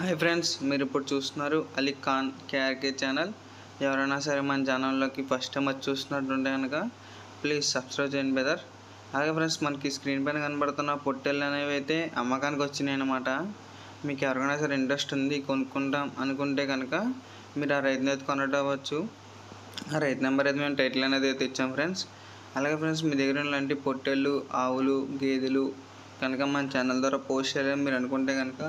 Hi friends మీరు ఇప్పుడు చూస్తున్నారు అలీ ఖాన్ కేఆర్కే ఛానల్. ఎవరైనా సరే మన ఛానల్లోకి ఫస్ట్ టైం వచ్చి చూస్తున్నట్టుంటే కనుక ప్లీజ్ సబ్స్క్రైబ్ చేయండి బెదర్ అలాగే ఫ్రెండ్స్ మనకి స్క్రీన్ పైన కనబడుతున్న పొట్టెళ్ళు అనేవి అయితే అమ్మకానికి వచ్చినాయి అనమాట మీకు ఎవరికైనా సరే ఇంట్రెస్ట్ ఉంది కొనుక్కుంటాం అనుకుంటే కనుక మీరు ఆ రైతుని అయితే కొనటవచ్చు ఆ రైతు నెంబర్ అయితే మేము టైటిల్ అనేది అయితే ఇచ్చాం ఫ్రెండ్స్. అలాగే ఫ్రెండ్స్ మీ దగ్గర ఇలాంటి పొట్టెళ్ళు ఆవులు గేదెలు కనుక మన ఛానల్ ద్వారా పోస్ట్ చేయాలని మీరు అనుకుంటే కనుక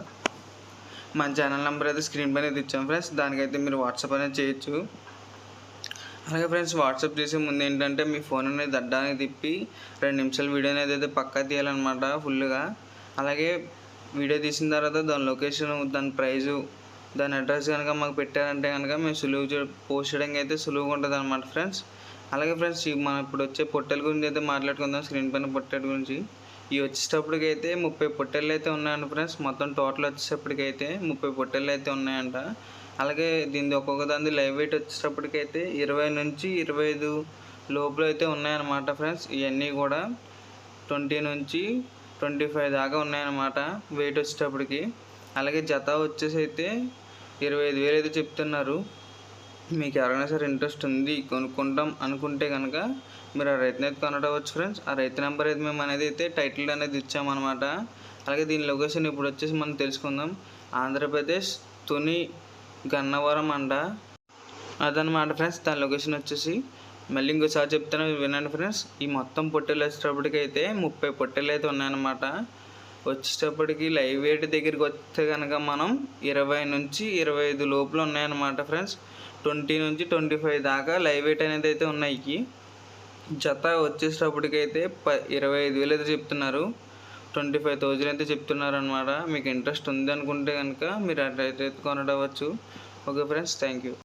మన ఛానల్ నెంబర్ అయితే స్క్రీన్ పైన అయితే ఇచ్చాం ఫ్రెండ్స్ దానికైతే మీరు వాట్సాప్ అనేది చేయొచ్చు. అలాగే ఫ్రెండ్స్ వాట్సాప్ చేసే ముందు ఏంటంటే మీ ఫోన్ అనేది దడ్డానికి తిప్పి రెండు నిమిషాల వీడియో అనేది అయితే పక్కా తీయాలన్నమాట ఫుల్గా అలాగే వీడియో తీసిన తర్వాత దాని లొకేషన్ దాని ప్రైజు దాని అడ్రస్ కనుక మాకు పెట్టారంటే కనుక మేము సులువు పోస్ట్ చేయడానికి అయితే సులువుగా ఉంటుంది అనమాట ఫ్రెండ్స్ అలాగే ఫ్రెండ్స్ మనం ఇప్పుడు వచ్చే పొట్టెల గురించి అయితే మాట్లాడుకుందాం స్క్రీన్ పైన పొట్టెల గురించి. ఇవి వచ్చేటప్పటికైతే ముప్పై పొట్టెళ్ళు అయితే ఉన్నాయండి ఫ్రెండ్స్. మొత్తం టోటల్ వచ్చేటప్పటికైతే ముప్పై పొట్టెళ్ళు అయితే ఉన్నాయంట. అలాగే దీని ఒక్కొక్క దాని లైవ్ వెయిట్ వచ్చేటప్పటికైతే ఇరవై నుంచి ఇరవై ఐదు లోపల అయితే ఉన్నాయన్నమాట ఫ్రెండ్స్. ఇవన్నీ కూడా ట్వంటీ నుంచి ట్వంటీ ఫైవ్ దాకా ఉన్నాయన్నమాట వెయిట్ వచ్చేటప్పటికి. అలాగే జత వచ్చేసి అయితే ఇరవై ఐదు వేలు అయితే చెప్తున్నారు. మీకు ఎవరైనా సరే ఇంట్రెస్ట్ ఉంది కొనుక్కుంటాం అనుకుంటే కనుక మీరు ఆ రైతుని అయితే కొనడవచ్చు ఫ్రెండ్స్ ఆ రైతు నెంబర్ అయితే మేము అనేది అయితే టైటిల్ అనేది ఇచ్చామన్నమాట. అలాగే దీని లొకేషన్ ఇప్పుడు వచ్చేసి మనం తెలుసుకుందాం. ఆంధ్రప్రదేశ్ తుని గన్నవరం అండ అదనమాట ఫ్రెండ్స్ దాని లొకేషన్ వచ్చేసి మళ్ళీ ఇంకోసారి చెప్తాను వినండి ఫ్రెండ్స్ ఈ మొత్తం పొట్టెలు వేసేటప్పటికైతే ముప్పై పొట్టెలు అయితే ఉన్నాయన్నమాట. వచ్చేటప్పటికి లైవ్ వెయిట్ దగ్గరికి వస్తే కనుక మనం ఇరవై నుంచి ఇరవై ఐదు లోపల ఉన్నాయన్నమాట ఫ్రెండ్స్. ట్వంటీ నుంచి ట్వంటీ ఫైవ్ దాకా లైవ్ వెయిట్ అనేది అయితే ఉన్నాయి. జత వచ్చేటప్పటికైతే ప ఇరవై ఐదు వేలు అయితే చెప్తున్నారు. ట్వంటీ ఫైవ్ థౌజండ్ అయితే చెప్తున్నారు అనమాట మీకు ఇంట్రెస్ట్ ఉంది అనుకుంటే కనుక మీరు అట్లయితే కొనడవచ్చు. Okay friends thank you.